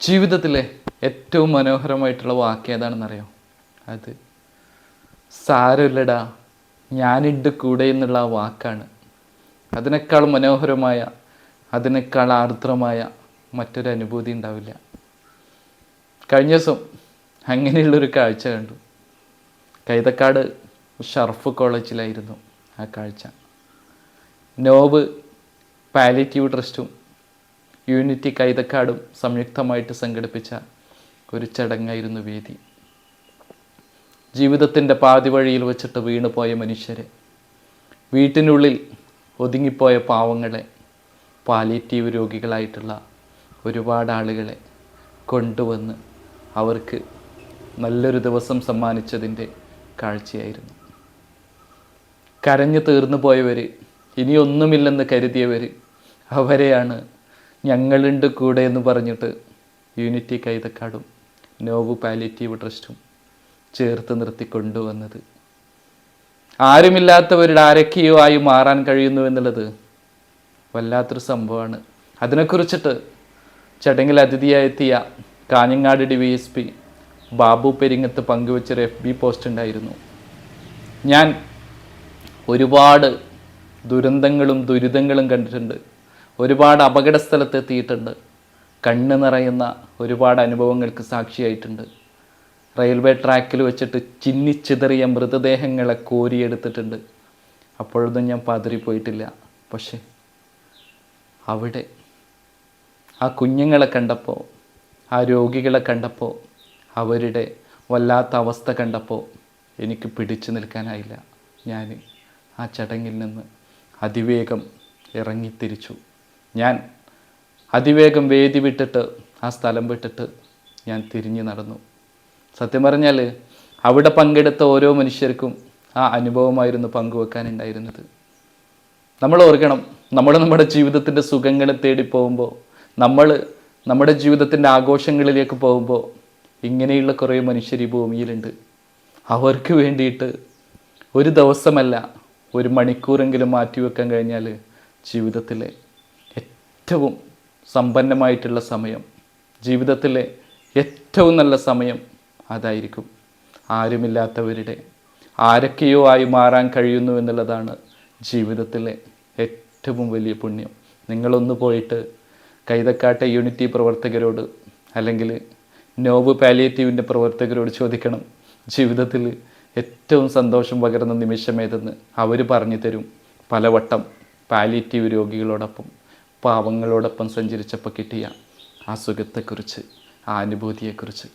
ജീവിതത്തിലെ ഏറ്റവും മനോഹരമായിട്ടുള്ള വാക്ക് ഏതാണെന്നറിയോ? അത് സാരമില്ലടാ ഞാനിണ്ട് കൂടെ എന്നുള്ള ആ വാക്കാണ്. അതിനേക്കാൾ മനോഹരമായ അതിനേക്കാൾ ആർദ്രമായ മറ്റൊരു അനുഭൂതി ഉണ്ടാവില്ല. കഴിഞ്ഞ ദിവസം അങ്ങനെയുള്ളൊരു കാഴ്ച കണ്ടു. കൈതക്കാട് ഷർഫ് കോളേജിലായിരുന്നു ആ കാഴ്ച. നോവ് പാലിറ്റീവ് ട്രസ്റ്റും യൂണിറ്റി കൈതക്കാടും സംയുക്തമായിട്ട് സംഘടിപ്പിച്ച ഒരു ചടങ്ങായിരുന്നു വേദി. ജീവിതത്തിന്റെ പാതി വഴിയിൽ വെച്ചിട്ട് വീണുപോയ മനുഷ്യരെ വീട്ടിനുള്ളിൽ ഒതുങ്ങിപ്പോയ പാവങ്ങളെ പാലിറ്റീവ് രോഗികളായിട്ടുള്ള ഒരുപാട് ആളുകളെ കൊണ്ടുവന്ന് അവർക്ക് നല്ലൊരു ദിവസം സമ്മാനിച്ചതിന്റെ കാഴ്ചയായിരുന്നു. കരഞ്ഞു തീർന്നു പോയവർ ഇനിയൊന്നുമില്ലെന്ന് കരുതിയവർ അവരെയാണ് ഞങ്ങളുണ്ട് കൂടെ എന്ന് പറഞ്ഞിട്ട് യൂണിറ്റി കൈതക്കാടും നോവ് പാലിറ്റീവ് ട്രസ്റ്റും ചേർത്ത് നിർത്തി കൊണ്ടുവന്നത് ആരുമില്ലാത്തവരുടെ ആരൊക്കെയോ ആയി മാറാൻ കഴിയുന്നു എന്നുള്ളത് വല്ലാത്തൊരു സംഭവമാണ്. അതിനെക്കുറിച്ചിട്ട് ചടങ്ങിൽ അതിഥിയായെത്തിയ Kanhangad D V S P Babu Peringath പങ്കുവച്ചൊരു F B post ഉണ്ടായിരുന്നു. ഞാൻ ഒരുപാട് ദുരന്തങ്ങളും ദുരിതങ്ങളും കണ്ടിട്ടുണ്ട്. ഒരുപാട് അപകട സ്ഥലത്തെത്തിയിട്ടുണ്ട് കണ്ണ് നിറയുന്ന ഒരുപാട് അനുഭവങ്ങൾക്ക് സാക്ഷിയായിട്ടുണ്ട്. റെയിൽവേ ട്രാക്കിൽ വെച്ചിട്ട് ചിന്നിച്ചിതറിയ മൃതദേഹങ്ങളെ കോരിയെടുത്തിട്ടുണ്ട്. അപ്പോഴൊന്നും ഞാൻ പതറിപ്പോയിട്ടില്ല പക്ഷേ അവിടെ ആ കുഞ്ഞുങ്ങളെ കണ്ടപ്പോൾ ആ രോഗികളെ കണ്ടപ്പോൾ അവരുടെ വല്ലാത്ത അവസ്ഥ കണ്ടപ്പോൾ എനിക്ക് പിടിച്ചു നിൽക്കാനായില്ല. ഞാൻ ആ ചടങ്ങിൽ നിന്ന് അതിവേഗം ഇറങ്ങിത്തിരിച്ചു. ഞാൻ അതിവേഗം വേദി വിട്ടിട്ട് ആ സ്ഥലം വിട്ടിട്ട് ഞാൻ തിരിഞ്ഞു നടന്നു. സത്യം പറഞ്ഞാൽ അവിടെ പങ്കെടുത്ത ഓരോ മനുഷ്യർക്കും ആ അനുഭവമായിരുന്നു പങ്കുവെക്കാനുണ്ടായിരുന്നത്. നമ്മൾ ഓർക്കണം നമ്മൾ നമ്മുടെ ജീവിതത്തിന്റെ സുഖങ്ങളെ തേടി പോകുമ്പോൾ നമ്മൾ നമ്മുടെ ജീവിതത്തിന്റെ ആഘോഷങ്ങളിലേക്ക് പോകുമ്പോൾ ഇങ്ങനെയുള്ള കുറേ മനുഷ്യർ ഈ ഭൂമിയിലുണ്ട്. അവർക്ക് വേണ്ടിയിട്ട് ഒരു ദിവസമല്ല ഒരു മണിക്കൂറെങ്കിലും മാറ്റിവെക്കാൻ കഴിഞ്ഞാൽ ജീവിതത്തിലെ ഏറ്റവും സമ്പന്നമായിട്ടുള്ള സമയം ജീവിതത്തിലെ ഏറ്റവും നല്ല സമയം അതായിരിക്കും. ആരുമില്ലാത്തവരുടെ ആരൊക്കെയോ ആയി മാറാൻ കഴിയുന്നു എന്നുള്ളതാണ് ജീവിതത്തിലെ ഏറ്റവും വലിയ പുണ്യം. നിങ്ങളൊന്ന് പോയിട്ട് കൈതക്കാട്ടെ യൂണിറ്റി പ്രവർത്തകരോട് അല്ലെങ്കിൽ നോവ് പാലിയേറ്റീവിന്റെ പ്രവർത്തകരോട് ചോദിക്കണം. ജീവിതത്തിൽ ഏറ്റവും സന്തോഷം പകരുന്ന നിമിഷമേതെന്ന് അവർ പറഞ്ഞു തരും. പലവട്ടം പാലിയേറ്റീവ് രോഗികളോടൊപ്പം. പാവങ്ങളോടൊപ്പം സഞ്ചരിച്ചപ്പോൾ കിട്ടിയ ആ സുഖത്തെക്കുറിച്ച് ആ അനുഭൂതിയെക്കുറിച്ച്.